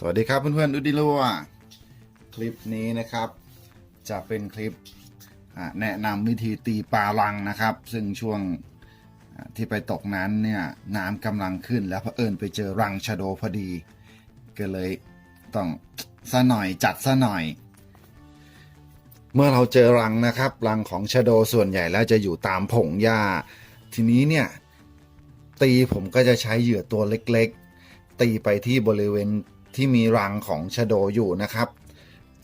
สวัสดีครับเพื่อนๆดูดิลัวคลิปนี้นะครับ จะเป็นคลิปแนะนำวิธีตีปลาลังนะครับ ซึ่งช่วงที่ไปตกนั้นเนี่ยน้ำกำลังขึ้นแล้วเผอิญไปเจอรังชะโดพอดี ก็เลยต้องซะหน่อยจัดซะหน่อย เมื่อเราเจอรังนะครับ รังของชะโดส่วนใหญ่แล้วจะอยู่ตามผงหญ้า ทีนี้เนี่ยตีผมก็จะใช้เหยื่อตัวเล็ก ๆ ตีไปที่บริเวณ ที่มีรังของชะโดอยู่นะครับ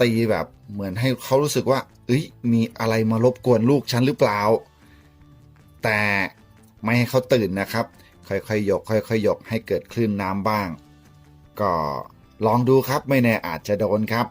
ตีแบบเหมือนให้เขารู้สึกว่าเอ้ยมีอะไรมารบกวนลูกฉันหรือเปล่า แต่ไม่ให้เขาตื่นนะครับ ค่อยๆยกค่อยๆยกให้เกิดคลื่นน้ำบ้าง ก็ลองดูครับไม่แน่อาจจะโดนครับ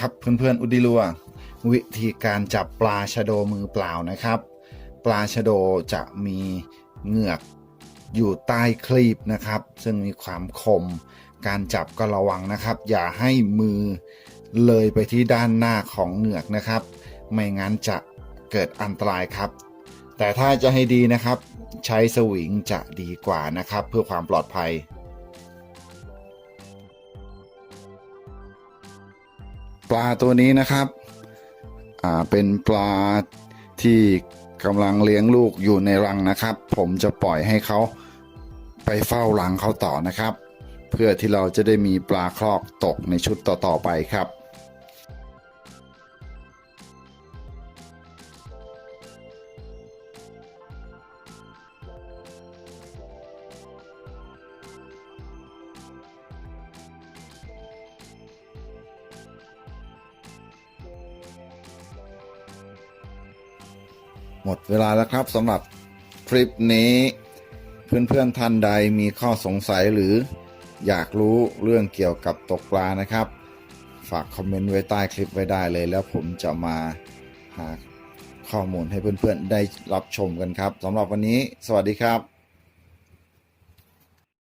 ครับเพื่อนๆอุดิลัววิธีการจับปลาชะโดมือเปล่านะครับ ปลาชะโดจะมีเหงือกอยู่ใต้คลีบนะครับ ซึ่งมีความคม การจับก็ระวังนะครับ อย่าให้มือเลยไปที่ด้านหน้าของเหงือกนะครับ ไม่งั้นจะเกิดอันตรายครับ แต่ถ้าจะให้ดีนะครับ ใช้สวิงจะดีกว่านะครับ เพื่อความปลอดภัย ปลาตัวนี้นะครับ อ่า เป็นปลาที่กำลังเลี้ยงลูกอยู่ในรังนะครับ ผมจะปล่อยให้เขาไปเฝ้ารังเขาต่อนะครับ เพื่อที่เราจะได้มีปลาคลอกตกในชุดต่อๆไปครับ หมดเวลาแล้วครับสำหรับคลิปนี้ เพื่อนๆท่านใดมีข้อสงสัยหรืออยากรู้เรื่องเกี่ยวกับตกปลานะครับ ฝากคอมเมนต์ไว้ใต้คลิปไว้ได้เลย แล้วผมจะมาหาข้อมูลให้เพื่อนๆได้รับชมกันครับสำหรับวันนี้ สวัสดีครับ